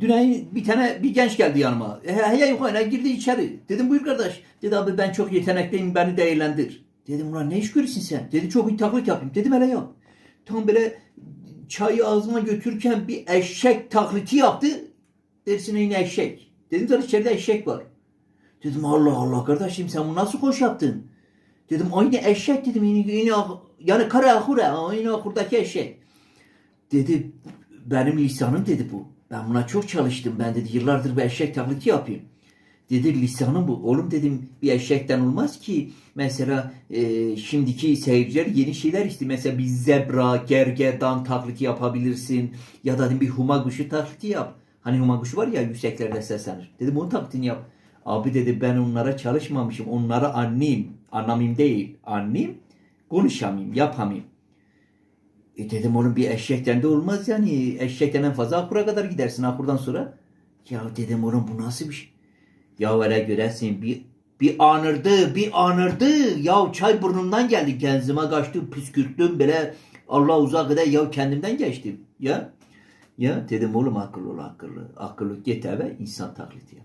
Dün bir tane bir genç geldi yanıma. He, he yukarı girdi içeri. Dedim buyur kardeş. Dedi abi ben çok yetenekliyim beni değerlendir. Dedim ulan ne iş görürsün sen? Dedi çok iyi taklit yapayım. Dedim hele yap. Tam böyle çayı ağzıma götürürken bir eşek taklidi yaptı. Dersine yine eşek. Dedim zaten içeride eşek var. Dedim Allah Allah kardeşim sen bunu nasıl koş yaptın? Dedim aynı eşek dedim yine, yine yani kara ahura aynı ahurdaki eşek. Dedi benim lisanım dedi bu. Ben buna çok çalıştım. Ben dedi yıllardır bir eşek taklidi yapayım. Dedi lisanım bu. Oğlum dedim bir eşekten olmaz ki. Mesela e, şimdiki seyirciler yeni şeyler istiyor. Mesela bir zebra, gergedan taklidi yapabilirsin. Ya da dedim bir huma kuşu taklidi yap. Hani huma kuşu var ya yükseklerde seslenir. Dedim onun taklidini yap. Abi dedi ben onlara çalışmamışım. Onlara anlayayım. Anlamayayım değil. Anlayayım. Konuşamayayım. Yapamayayım. E dedim oğlum bir eşekten de olmaz yani. Eşekten en fazla Akur'a kadar gidersin Akur'dan sonra. Ya dedim oğlum bu nasıl bir şey? Ya öyle göresin bir bir anırdı, bir anırdı. Ya çay burnumdan geldi. Genzime kaçtı, püskürttüm böyle. Allah uzak eder ya kendimden geçtim. Ya. Ya dedim oğlum akıllı ol akıllı. Akıllı git eve insan taklidi yap.